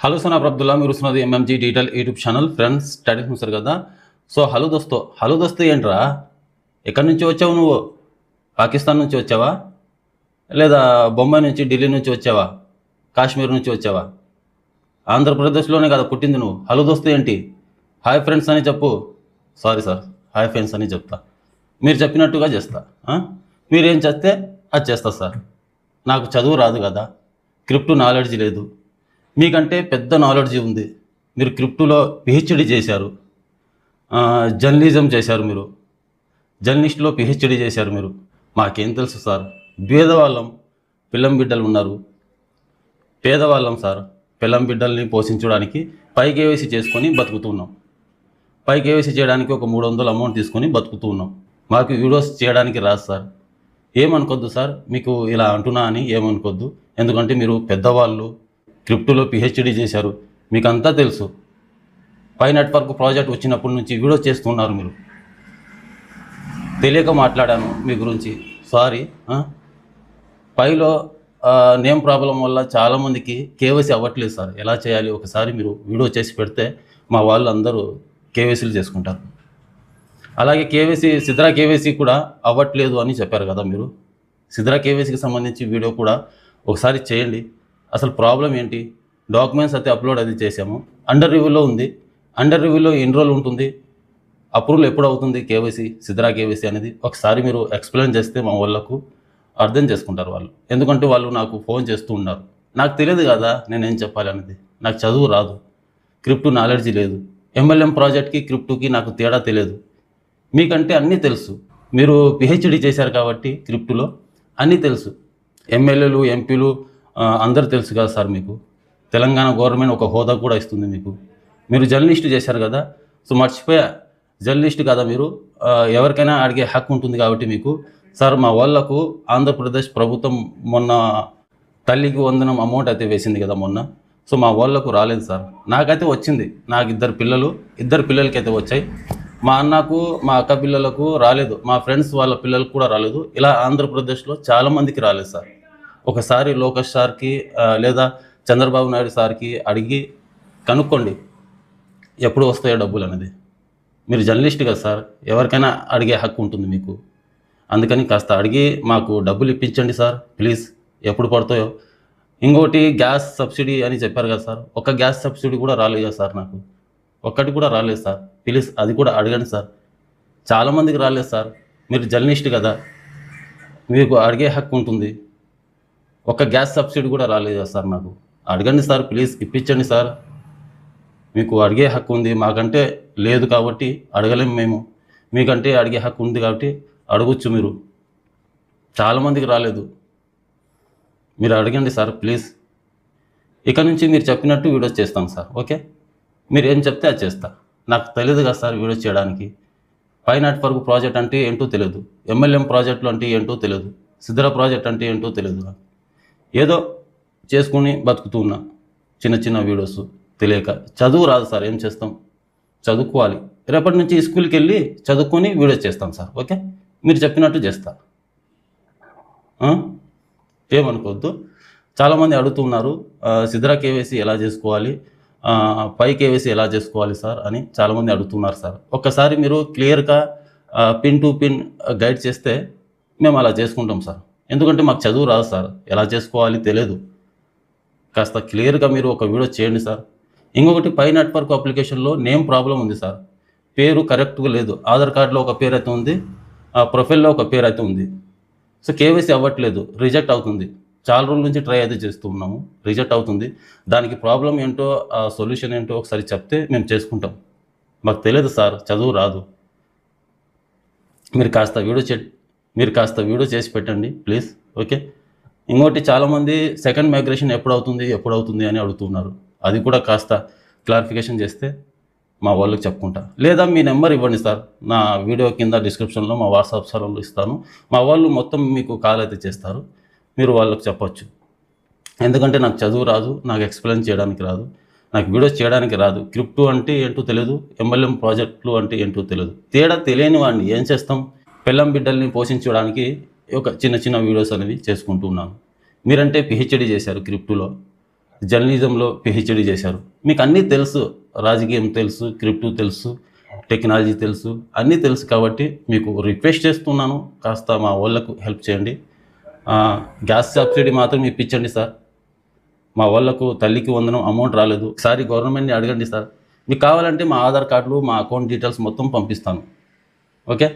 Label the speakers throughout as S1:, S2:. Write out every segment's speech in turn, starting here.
S1: Hello సనాబ్ Abdullah మీరు వస్తున్నది MMG detail YouTube channel. Friends studies చూస్తారు కదా? సో హలో దోస్తో హలో దోస్తో ఏంట్రా? ఎక్కడి నుంచి వచ్చావు నువ్వు? పాకిస్తాన్ నుంచి వచ్చావా? లేదా బొంబాయి నుంచి ఢిల్లీ నుంచి వచ్చావా? కాశ్మీర్ నుంచి వచ్చావా? ఆంధ్రప్రదేశ్లోనే కదా పుట్టింది నువ్వు. హలో దోస్తు ఏంటి? హాయ్ ఫ్రెండ్స్ అని చెప్పు. సారీ సార్ హాయ్ ఫ్రెండ్స్ అని చెప్తా. మీరు చెప్పినట్టుగా చేస్తా. మీరేం చేస్తే అది చేస్తా సార్ నాకు చదువు రాదు కదా. క్రిప్టు నాలెడ్జ్ లేదు. మీకంటే పెద్ద నాలెడ్జ్ ఉంది. మీరు క్రిప్టోలో పిహెచ్డి చేశారు. జర్నలిజం చేశారు మీరు. జర్నలిస్ట్లో పిహెచ్డి చేశారు మీరు. మాకేం తెలుసు సార్. పేదవాళ్ళం పిల్లం బిడ్డలు ఉన్నారు. పేదవాళ్ళం సార్. పిల్లం బిడ్డల్ని పోషించడానికి పై కేవైసీ చేసుకొని బతుకుతున్నాం పై కేవైసీ చేయడానికి ఒక మూడు వందలు అమౌంట్ తీసుకొని బతుకుతూ ఉన్నాం. మాకు వీడియోస్ చేయడానికి రాదు సార్. ఏమనుకోద్దు సార్? మీకు ఇలా అంటున్నా అని ఏమనుకోద్దు? ఎందుకంటే మీరు పెద్దవాళ్ళు క్రిప్టోలో పిహెచ్డి చేశారు. మీకు అంతా తెలుసు. పై నెట్వర్క్ ప్రాజెక్ట్ వచ్చినప్పటి నుంచి వీడియో చేస్తున్నారు మీరు. తెలియక మాట్లాడాను మీ గురించి. సారీ పైలో నేమ్ ప్రాబ్లం వల్ల చాలామందికి కేవైసీ అవ్వట్లేదు సార్. ఎలా చేయాలి? ఒకసారి మీరు వీడియో చేసి పెడితే మా వాళ్ళు అందరూ కేవైసీలు చేసుకుంటారు. అలాగే కేవైసీ సిద్రా కేవైసీ కూడా అవ్వట్లేదు అని చెప్పారు కదా మీరు. సిద్రా కేవైసీకి సంబంధించి వీడియో కూడా ఒకసారి చేయండి. అసలు ప్రాబ్లం ఏంటి? డాక్యుమెంట్స్ అయితే అప్లోడ్ అది చేసాము అండర్ రివ్యూలో ఉంది. అండర్ రివ్యూలో ఎన్ని రోజులు ఉంటుంది. అప్రూవల్ ఎప్పుడు అవుతుంది? కేవైసీ సిద్ధరా కేవైసీ అనేది ఒకసారి మీరు ఎక్స్ప్లెయిన్ చేస్తే మా వాళ్ళకు అర్థం చేసుకుంటారు వాళ్ళు. ఎందుకంటే వాళ్ళు నాకు ఫోన్ చేస్తూ ఉన్నారు. నాకు తెలియదు కదా నేను ఏం చెప్పాలి అనేది. నాకు చదువు రాదు. క్రిప్టు నాలెడ్జ్ లేదు. ఎంఎల్ఎం ప్రాజెక్ట్కి క్రిప్టుకి నాకు తేడా తెలియదు. మీకంటే అన్నీ తెలుసు. మీరు పిహెచ్డి చేశారు కాబట్టి క్రిప్టులో అన్నీ తెలుసు. ఎమ్మెల్యేలు ఎంపీలు అందరూ తెలుసు కదా సార్ మీకు. తెలంగాణ గవర్నమెంట్ ఒక హోదా కూడా ఇస్తుంది మీకు. మీరు జర్నలిస్టు చేశారు కదా. సో మర్చిపోయా. జర్నలిస్ట్ కదా మీరు. ఎవరికైనా అడిగే హక్కు ఉంటుంది కాబట్టి మీకు. సార్ మా వాళ్ళకు ఆంధ్రప్రదేశ్ ప్రభుత్వం మొన్న తల్లికి వందనం అమౌంట్ అయితే వేసింది కదా మొన్న. సో మా వాళ్ళకు రాలేదు సార్. నాకైతే వచ్చింది. నాకు ఇద్దరు పిల్లలు. ఇద్దరు పిల్లలకి అయితే వచ్చాయి. మా అన్నకు మా అక్క పిల్లలకు రాలేదు. మా ఫ్రెండ్స్ వాళ్ళ పిల్లలకు కూడా రాలేదు. ఇలా ఆంధ్రప్రదేశ్లో చాలామందికి రాలేదు సార్. ఒకసారి లోకేష్ సార్కి లేదా చంద్రబాబు నాయుడు సార్కి అడిగి కనుక్కోండి. ఎప్పుడు వస్తాయో డబ్బులు అనేది. మీరు జర్నలిస్ట్ కదా సార్ ఎవరికైనా అడిగే హక్కు ఉంటుంది మీకు. అందుకని కాస్త అడిగి మాకు డబ్బులు ఇప్పించండి సార్ ప్లీజ్. ఎప్పుడు పడతాయో. ఇంకోటి గ్యాస్ సబ్సిడీ అని చెప్పారు కదా సార్ ఒక గ్యాస్ సబ్సిడీ కూడా రాలేదు సార్ నాకు? ఒక్కటి కూడా రాలేదు సార్ ప్లీజ్ అది కూడా అడగండి సార్. చాలామందికి రాలేదు సార్ మీరు జర్నలిస్ట్ కదా. మీకు అడిగే హక్కు ఉంటుంది. ఒక గ్యాస్ సబ్సిడీ కూడా రాలేదు సార్ నాకు? అడగండి సార్ ప్లీజ్ ఇప్పించండి సార్. మీకు అడిగే హక్కు ఉంది మాకంటే లేదు కాబట్టి అడగలేము మేము. మీకంటే అడిగే హక్కు ఉంది కాబట్టి అడగొచ్చు మీరు. చాలామందికి రాలేదు. మీరు అడగండి సార్ ప్లీజ్. ఇక నుంచి మీరు చెప్పినట్టు వీడియోస్ చేస్తాం సార్ ఓకే? మీరు ఏం చెప్తే అది చేస్తా. నాకు తెలియదు కదా సార్ వీడియోస్ చేయడానికి. పై వరకు ప్రాజెక్ట్ అంటే ఏంటో తెలియదు ఎంఎల్ఎం ప్రాజెక్టులు అంటే ఏంటో తెలియదు సిద్ధర ప్రాజెక్ట్ అంటే ఏంటో తెలియదు నాకు. ఏదో చేసుకుని బతుకుతూ ఉన్నా. చిన్న చిన్న వీడియోస్ తెలియక. చదువు రాదు సార్ ఏం చేస్తాం? చదువుకోవాలి. రేపటి నుంచి స్కూల్కి వెళ్ళి చదువుకొని వీడియోస్ చేస్తాం సార్ ఓకే? మీరు చెప్పినట్టు చేస్తా. ఏమనుకోవద్దు. చాలామంది అడుగుతున్నారు ఆ, సిద్రా కేవైసీ ఎలా చేసుకోవాలి? పై కేవైసీ ఎలా చేసుకోవాలి సార్ అని చాలామంది అడుగుతున్నారు సార్. ఒక్కసారి మీరు క్లియర్గా పిన్ టు పిన్ గైడ్ చేస్తే మేము అలా చేసుకుంటాం సార్. ఎందుకంటే మాకు చదువు రాదు సార్. ఎలా చేసుకోవాలి తెలియదు కాస్త క్లియర్గా మీరు ఒక వీడియో చేయండి సార్. ఇంకొకటి పై నెట్వర్క్ అప్లికేషన్లో నేమ్ ప్రాబ్లం ఉంది సార్. పేరు కరెక్ట్గా లేదు. ఆధార్ కార్డులో ఒక పేరు అయితే ఉంది. ఆ ప్రొఫైల్లో ఒక పేరు అయితే ఉంది. సో కేవైసీ అవ్వట్లేదు. రిజెక్ట్ అవుతుంది. చాలా రోజుల నుంచి ట్రై అయితే చేస్తూ ఉన్నాము. రిజెక్ట్ అవుతుంది. దానికి ప్రాబ్లం ఏంటో ఆ సొల్యూషన్ ఏంటో ఒకసారి చెప్తే మేము చేసుకుంటాం. మాకు తెలియదు సార్. చదువు రాదు. మీరు కాస్త వీడియో మీరు కాస్త వీడియో చేసి పెట్టండి ప్లీజ్. ఓకే? ఇంకోటి చాలామంది సెకండ్ మైగ్రేషన్ ఎప్పుడు అవుతుంది ఎప్పుడు అవుతుంది అని అడుగుతున్నారు. అది కూడా కాస్త క్లారిఫికేషన్ చేస్తే మా వాళ్ళకి చెప్పుకుంటా. లేదా మీ నెంబర్ ఇవ్వండి సార్. నా వీడియో కింద డిస్క్రిప్షన్లో మా వాట్సాప్ ఛానల్లో ఇస్తాను. మా వాళ్ళు మొత్తం మీకు కాల్ అయితే చేస్తారు. మీరు వాళ్ళకి చెప్పొచ్చు. ఎందుకంటే నాకు చదువు రాదు నాకు ఎక్స్ప్లెయిన్ చేయడానికి రాదు నాకు వీడియోస్ చేయడానికి రాదు. క్రిప్టు అంటే ఏంటో తెలియదు ఎంఎల్ఎం ప్రాజెక్టులు అంటే ఏంటో తెలియదు తేడా తెలియని వాడిని ఏం చేస్తాం? పిల్లం బిడ్డల్ని పోషించడానికి ఒక చిన్న చిన్న వీడియోస్ అనేవి చేసుకుంటూ ఉన్నాను. మీరంటే పిహెచ్డి చేశారు క్రిప్టోలో. జర్నలిజంలో పిహెచ్డి చేశారు. మీకు అన్నీ తెలుసు. రాజకీయం తెలుసు క్రిప్టో తెలుసు టెక్నాలజీ తెలుసు అన్నీ తెలుసు కాబట్టి మీకు రిక్వెస్ట్ చేస్తున్నాను. కాస్త మా వాళ్ళకు హెల్ప్ చేయండి. గ్యాస్ సబ్సిడీ మాత్రం ఇప్పించండి సార్. మా వాళ్ళకు తల్లికి వందనం అమౌంట్ రాలేదు. ఒకసారి గవర్నమెంట్ని అడగండి సార్. మీకు కావాలంటే మా ఆధార్ కార్డులు మా అకౌంట్ డీటెయిల్స్ మొత్తం పంపిస్తాను. ఓకే?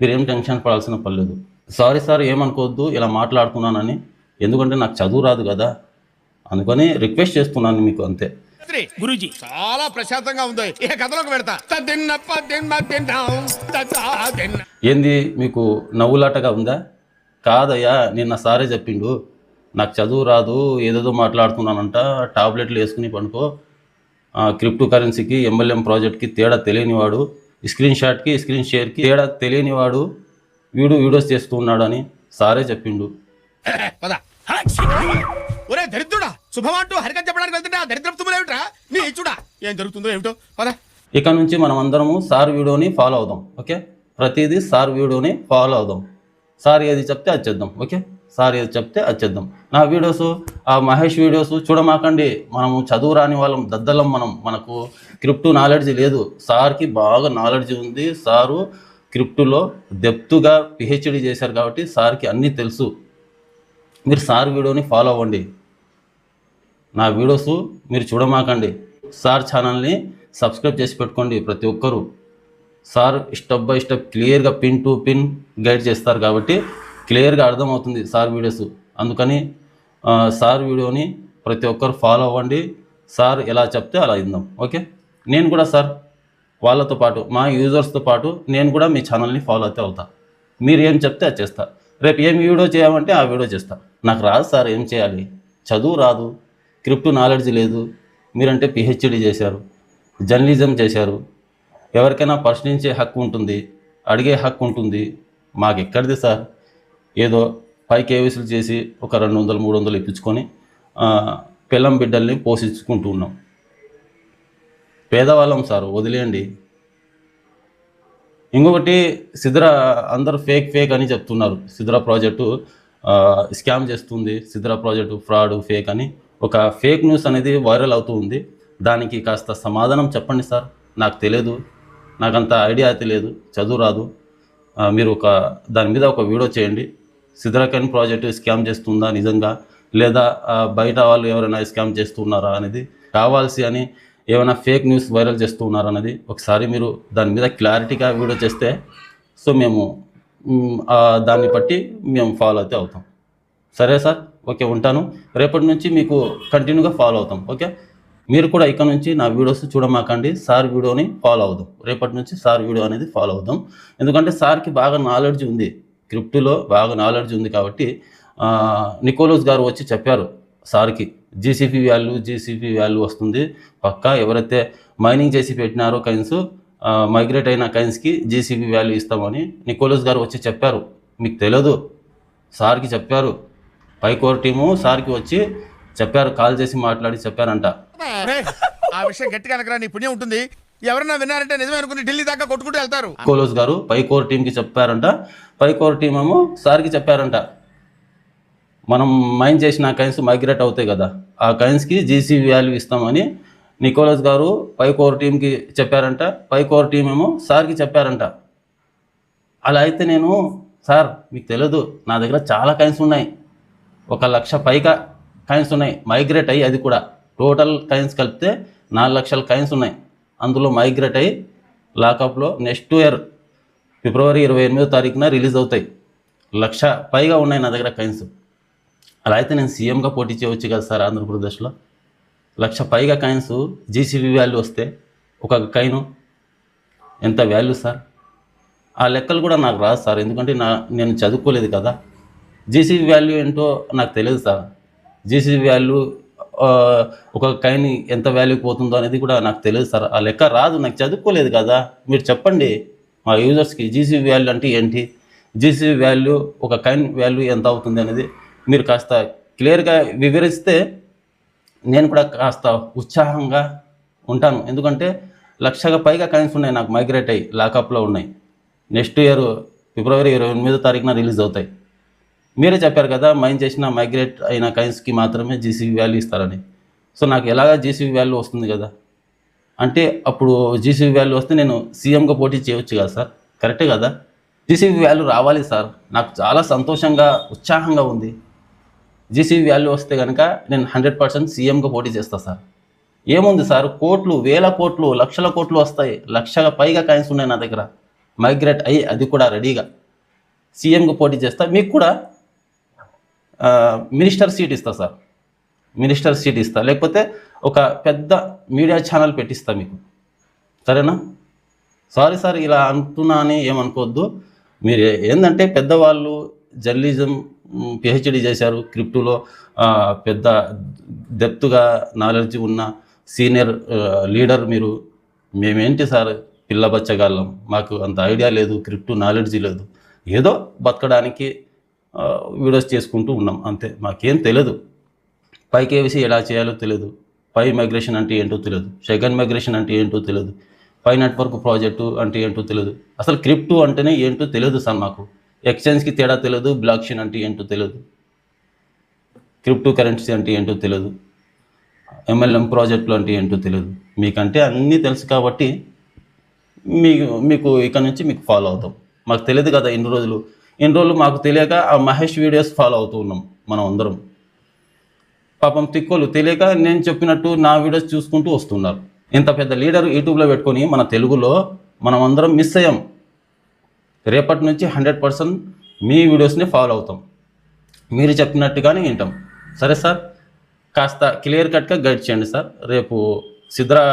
S1: మీరు ఏం టెన్షన్ పడాల్సిన పర్లేదు సారీ సార్ ఏమనుకోవద్దు ఇలా మాట్లాడుతున్నానని. ఎందుకంటే నాకు చదువు రాదు కదా అందుకని రిక్వెస్ట్ చేస్తున్నాను మీకు అంతే.
S2: గురూజీ.
S3: చాలా ప్రశాంతంగా ఉంది. ఇక కథలోకి పెడతా
S1: ఏంది మీకు నవ్వులాటగా ఉందా? కాదయ్యా నిన్న సారే చెప్పిండు. నాకు చదువు రాదు ఏదేదో మాట్లాడుతున్నానంట. టాబ్లెట్లు వేసుకుని పనుకో క్రిప్టో కరెన్సీకి ఎంఎల్ఎం ప్రాజెక్ట్కి తేడా తెలియనివాడు. స్క్రీన్ షాట్కి స్క్రీన్ షేర్కి తేడా తెలియనివాడు వీడు వీడియోస్ చేస్తూ ఉన్నాడని సారే చెప్పిండు.
S3: పద. ఒరే దరిద్రుడా. శుభమంటూ హరికథ చెప్పడానికి వెళ్తుంటే ఆ దరిద్రపు తుమ్ములేమిట్రా నీ చూడా ఏం జరుగుతుందో ఏమిటో? పద.
S1: ఇక నుంచి మనం అందరము సార్ వీడియోని ఫాలో అవుదాం ఓకే? ప్రతిదీ సార్ వీడియోని ఫాలో అవుదాం. సార్ ఏది చెప్తే అది చేద్దాం ఓకే? సార్ ఏది చెప్తే అది చేద్దాం. నా వీడియోస్ ఆ మహేష్ వీడియోస్ చూడమాకండి. మనము చదువు రాని వాళ్ళం దద్దలం మనం. మనకు క్రిప్టు నాలెడ్జ్ లేదు. సార్కి బాగా నాలెడ్జ్ ఉంది. సారు క్రిప్టులో దెప్తుగా పిహెచ్డి చేశారు కాబట్టి సార్కి అన్నీ తెలుసు. మీరు సార్ వీడియోని ఫాలో అవ్వండి. నా వీడియోస్ మీరు చూడమాకండి. సార్ ఛానల్ని సబ్స్క్రైబ్ చేసి పెట్టుకోండి ప్రతి ఒక్కరూ. సార్ స్టెప్ బై స్టెప్ క్లియర్గా పిన్ టు పిన్ గైడ్ చేస్తారు కాబట్టి క్లియర్గా అర్థమవుతుంది సార్ వీడియోస్. అందుకని సార్ వీడియోని ప్రతి ఒక్కరు ఫాలో అవ్వండి. సార్ ఎలా చెప్తే అలా ఇందాం ఓకే? నేను కూడా సార్ వాళ్ళతో పాటు మా యూజర్స్తో పాటు నేను కూడా మీ ఛానల్ని ఫాలో అయితే అవుతా. మీరు ఏం చెప్తే అది చేస్తా. రేపు ఏం వీడియో చేయమంటే ఆ వీడియో చేస్తా. నాకు రాదు సార్ ఏం చేయాలి? చదువు రాదు. క్రిప్టు నాలెడ్జ్ లేదు. మీరంటే పిహెచ్డి చేశారు. జర్నలిజం చేశారు. ఎవరికైనా ప్రశ్నించే హక్కు ఉంటుంది. అడిగే హక్కు ఉంటుంది. మాకు ఎక్కడిది సార్? ఏదో పై కేవీసులు చేసి ఒక రెండు వందలు మూడు వందలు ఇప్పించుకొని పిల్లం బిడ్డల్ని పోషించుకుంటూ ఉన్నాం. పేదవాళ్ళం సార్ వదిలేయండి. ఇంకొకటి సిద్ర అందరూ ఫేక్ ఫేక్ అని చెప్తున్నారు. సిద్ర ప్రాజెక్టు స్కామ్ చేస్తుంది. సిద్ర ప్రాజెక్టు ఫ్రాడ్ ఫేక్ అని. ఒక ఫేక్ న్యూస్ అనేది వైరల్ అవుతూ ఉంది. దానికి కాస్త సమాధానం చెప్పండి సార్. నాకు తెలియదు నాకంత ఐడియా అయితే లేదు. చదువు రాదు. మీరు ఒక దాని మీద ఒక వీడియో చేయండి. సిద్రాకన్ ప్రాజెక్టు స్కామ్ చేస్తుందా నిజంగా? లేదా బయట వాళ్ళు ఎవరైనా స్కామ్ చేస్తున్నారా అనేది కావాల్సి అని ఏమైనా ఫేక్ న్యూస్ వైరల్ చేస్తున్నారా అనేది ఒకసారి మీరు దాని మీద క్లారిటీగా వీడియో చేస్తే సో మేము దాన్ని బట్టి మేము ఫాలో అయితే అవుతాం. సరే సార్? ఓకే ఉంటాను. రేపటి నుంచి మీకు కంటిన్యూగా ఫాలో అవుతాం ఓకే? మీరు కూడా ఇక్కడ నుంచి నా వీడియోస్ చూడమాకండి. సార్ వీడియోని ఫాలో అవుదాం. రేపటి నుంచి సార్ వీడియో అనేది ఫాలో అవుదాం. ఎందుకంటే సార్కి బాగా నాలెడ్జ్ ఉంది. క్రిప్టోలో బాగా నాలెడ్జ్ ఉంది కాబట్టి నికోలోస్ గారు వచ్చి చెప్పారు సార్కి జీసీపీ వాల్యూ జీసీపీ వాల్యూ వస్తుంది పక్కా ఎవరైతే మైనింగ్ చేసి పెట్టినారో కైన్స్ మైగ్రేట్ అయిన కైన్స్కి జీసీపీ వాల్యూ ఇస్తామని నికోలస్ గారు వచ్చి చెప్పారు. మీకు తెలియదు సార్కి చెప్పారు. పైకోర్ టీము సార్కి వచ్చి చెప్పారు కాల్ చేసి మాట్లాడి చెప్పారంట.
S3: ఆ విషయం గట్టిగా అనకరా నీ పుణ్యం ఉంటుంది. ఎవరన్నా విన్నారంటే నిజమే అనుకుని ఢిల్లీ దాకా కొట్టుకుంటూ వెళ్తారు.
S1: కోలోస్ గారు పైకోర్ టీంకి చెప్పారంట. పైకోర్ టీం ఏమో సార్కి చెప్పారంట. మనం మైన్ చేసిన కైన్స్ మైగ్రేట్ అవుతాయి కదా. ఆ కైన్స్కి జీసీ వాల్యూ ఇస్తామని నికోలస్ గారు పైకోర్ టీంకి చెప్పారంట. పైకోర్ టీం ఏమో సార్కి చెప్పారంట. అలా అయితే నేను సార్ మీకు తెలియదు నా దగ్గర చాలా కైన్స్ ఉన్నాయి. ఒక లక్ష పైగా కైన్స్ ఉన్నాయి. మైగ్రేట్ అయ్యి అది కూడా. టోటల్ కైన్స్ కలిపితే నాలుగు లక్షల కైన్స్ ఉన్నాయి. అందులో మైగ్రేట్ అయ్యి లాకప్లో నెక్స్ట్ ఇయర్ ఫిబ్రవరి ఇరవై ఎనిమిదో తారీఖున రిలీజ్ అవుతాయి. లక్ష పైగా ఉన్నాయి నా దగ్గర కైన్స్ అలా అయితే నేను సీఎంగా పోటీ చేయవచ్చు కదా సార్ ఆంధ్రప్రదేశ్లో. లక్ష పైగా కాయిన్స్ జీసీబీ వాల్యూ వస్తే ఒక కాయిను ఎంత వాల్యూ సార్? ఆ లెక్కలు కూడా నాకు రాదు సార్. ఎందుకంటే నా నేను చదువుకోలేదు కదా. జీసీబీ వాల్యూ ఏంటో నాకు తెలియదు సార్. జీసీబీ వాల్యూ ఒక కాయిన్ ఎంత వాల్యూకి పోతుందో అనేది కూడా నాకు తెలియదు సార్. ఆ లెక్క రాదు నాకు చదువుకోలేదు కదా. మీరు చెప్పండి మా యూజర్స్కి జీసీబీ వాల్యూ అంటే ఏంటి? జీసీబీ వాల్యూ ఒక కైన్ వాల్యూ ఎంత అవుతుంది అనేది మీరు కాస్త క్లియర్గా వివరిస్తే నేను కూడా కాస్త ఉత్సాహంగా ఉంటాను. ఎందుకంటే లక్షగా పైగా కాయిన్స్ ఉన్నాయి నాకు మైగ్రేట్ అయ్యి లాకప్లో ఉన్నాయి. నెక్స్ట్ ఇయర్ ఫిబ్రవరి ఇరవై ఎనిమిదో తారీఖున రిలీజ్ అవుతాయి. మీరే చెప్పారు కదా మైన్ చేసిన మైగ్రేట్ అయిన కాయిన్స్కి మాత్రమే జీసీబీ వాల్యూ ఇస్తారని. సో నాకు ఎలాగ జీసీబీ వాల్యూ వస్తుంది కదా? అంటే అప్పుడు జీసీబీ వాల్యూ వస్తే నేను సీఎంగా పోటీ చేయొచ్చు కదా సార్? కరెక్టే కదా? జీసీబీ వాల్యూ రావాలి సార్. నాకు చాలా సంతోషంగా ఉత్సాహంగా ఉంది. జీసీబీ వాల్యూ వస్తే కనుక నేను హండ్రెడ్ పర్సెంట్ సీఎంగా పోటీ చేస్తా సార్. ఏముంది సార్? కోట్లు వేల కోట్లు లక్షల కోట్లు వస్తాయి. లక్షల పైగా కాయిన్స్ ఉన్నాయి నా దగ్గర. మైగ్రేట్ అయ్యి అది కూడా రెడీగా. సీఎంగా పోటీ చేస్తా. మీకు కూడా మినిస్టర్ సీట్ ఇస్తా సార్. మినిస్టర్ సీట్ ఇస్తా. లేకపోతే ఒక పెద్ద మీడియా ఛానల్ పెట్టిస్తా మీకు. సరేనా? సారీ సార్ ఇలా అంటున్నా అని ఏమనుకోవద్దు. మీరు ఏంటంటే పెద్దవాళ్ళు జర్నలిజం పిహెచ్డి చేశారు క్రిప్టులో పెద్ద డెప్త్గా నాలెడ్జ్ ఉన్న సీనియర్ లీడర్ మీరు. మేమేంటి సార్ పిల్ల బచ్చగాళ్ళం? మాకు అంత ఐడియా లేదు క్రిప్టు నాలెడ్జ్ లేదు. ఏదో బతకడానికి వీడియోస్ చేసుకుంటూ ఉన్నాం అంతే. మాకేం తెలియదు పై కేవీసీ ఎలా చేయాలో తెలియదు పై మైగ్రేషన్ అంటే ఏంటో తెలియదు సెకండ్ మైగ్రేషన్ అంటే ఏంటో తెలియదు పై నెట్వర్క్ ప్రాజెక్టు అంటే ఏంటో తెలియదు అసలు క్రిప్టో అంటేనే ఏంటో తెలియదు సార్ మాకు. ఎక్స్చేంజ్కి తేడా తెలియదు బ్లాక్ చైన్ అంటే ఏంటో తెలియదు క్రిప్టో కరెన్సీ అంటే ఏంటో తెలియదు ఎంఎల్ఎం ప్రాజెక్టులు అంటే ఏంటో తెలియదు మీకంటే అన్నీ తెలుసు కాబట్టి మీకు మీకు ఇక్కడ నుంచి మీకు ఫాలో అవుతాం. మాకు తెలియదు కదా ఇన్ని రోజులు ఇన్ని రోజులు మాకు తెలియక ఆ మహేష్ వీడియోస్ ఫాలో అవుతూ ఉన్నాం మనం అందరం. పాపం తిక్కోలు తెలియక నేను చెప్పినట్టు నా వీడియోస్ చూసుకుంటూ వస్తున్నారు. ఇంత పెద్ద లీడర్ యూట్యూబ్లో పెట్టుకొని మన తెలుగులో మనం అందరం మిస్ అయ్యాం. రేపటి నుంచి హండ్రెడ్ పర్సెంట్ మీ వీడియోస్ని ఫాలో అవుతాం. మీరు చెప్పినట్టుగానే వింటాం. సరే సార్ కాస్త క్లియర్ కట్గా గైడ్ చేయండి సార్. రేపు సిద్రా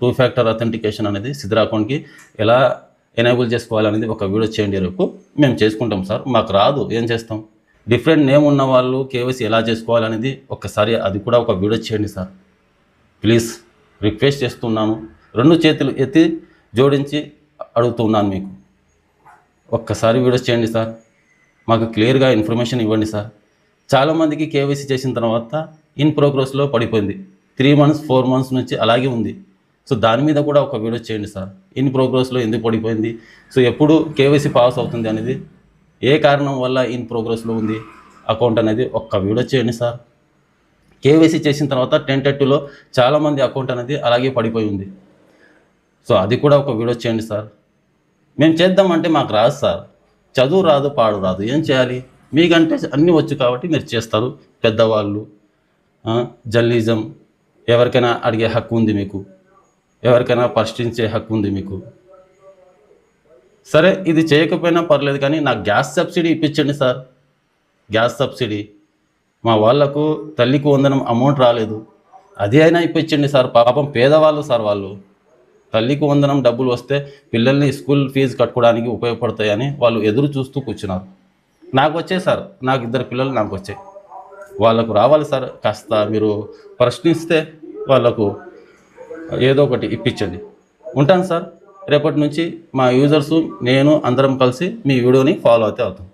S1: టూ ఫ్యాక్టర్ అథెంటికేషన్ అనేది సిద్రా అకౌంట్కి ఎలా ఎనేబుల్ చేసుకోవాలనేది ఒక వీడియో చేయండి రేపు. మేము చేసుకుంటాం సార్. మాకు రాదు. ఏం చేస్తాం? డిఫరెంట్ నేమ్ ఉన్న వాళ్ళు కేవైసీ ఎలా చేసుకోవాలనేది ఒక్కసారి అది కూడా ఒక వీడియో చేయండి సార్. ప్లీజ్ రిక్వెస్ట్ చేస్తున్నాను. రెండు చేతులు ఎత్తి జోడించి అడుగుతున్నాను మీకు. ఒక్కసారి వీడియో చేయండి సార్. మాకు క్లియర్గా ఇన్ఫర్మేషన్ ఇవ్వండి సార్. చాలామందికి కేవైసీ చేసిన తర్వాత ఇన్ ప్రోగ్రెస్లో పడిపోయింది. త్రీ మంత్స్ ఫోర్ మంత్స్ నుంచి అలాగే ఉంది. సో దాని మీద కూడా ఒక వీడియో చేయండి సార్. ఇన్ ప్రోగ్రెస్లో ఎందుకు పడిపోయింది? సో ఎప్పుడు కేవైసీ పాస్ అవుతుంది అనేది ఏ కారణం వల్ల ఇన్ ప్రోగ్రెస్లో ఉంది అకౌంట్ అనేది ఒక్క వీడియో చేయండి సార్. కేవైసీ చేసిన తర్వాత టెన్ టెట్టులో చాలామంది అకౌంట్ అనేది అలాగే పడిపోయి ఉంది. సో అది కూడా ఒక వీడియో చేయండి సార్. మేము చేద్దామంటే మాకు రాదు సార్. చదువు రాదు పాడు రాదు. ఏం చేయాలి? మీకంటే అన్నీ వచ్చు కాబట్టి మీరు చేస్తారు. పెద్దవాళ్ళు జర్నలిజం ఎవరికైనా అడిగే హక్కు ఉంది మీకు. ఎవరికైనా ప్రశ్నించే హక్కు ఉంది మీకు. సరే ఇది చేయకపోయినా పర్లేదు కానీ నాకు గ్యాస్ సబ్సిడీ ఇప్పించండి సార్. Gas subsidy. మా వాళ్ళకు తల్లికి వందనం అమౌంట్ రాలేదు. అది అయినా ఇప్పించండి సార్. పాపం పేదవాళ్ళు సార్ వాళ్ళు. తల్లికి వందనం డబ్బులు వస్తే పిల్లల్ని స్కూల్ ఫీజు కట్టుకోవడానికి ఉపయోగపడతాయని వాళ్ళు ఎదురు చూస్తూ కూర్చున్నారు. నాకు వచ్చాయి సార్. నాకు ఇద్దరు పిల్లలు నాకు వచ్చాయి. వాళ్ళకు రావాలి సార్. కాస్త మీరు ప్రశ్నిస్తే వాళ్ళకు ఏదో ఒకటి ఇప్పించండి. ఉంటాను సార్. రేపటి నుంచి మా యూజర్స్ నేను అందరం కలిసి మీ వీడియోని ఫాలో అయితే అవుతాం.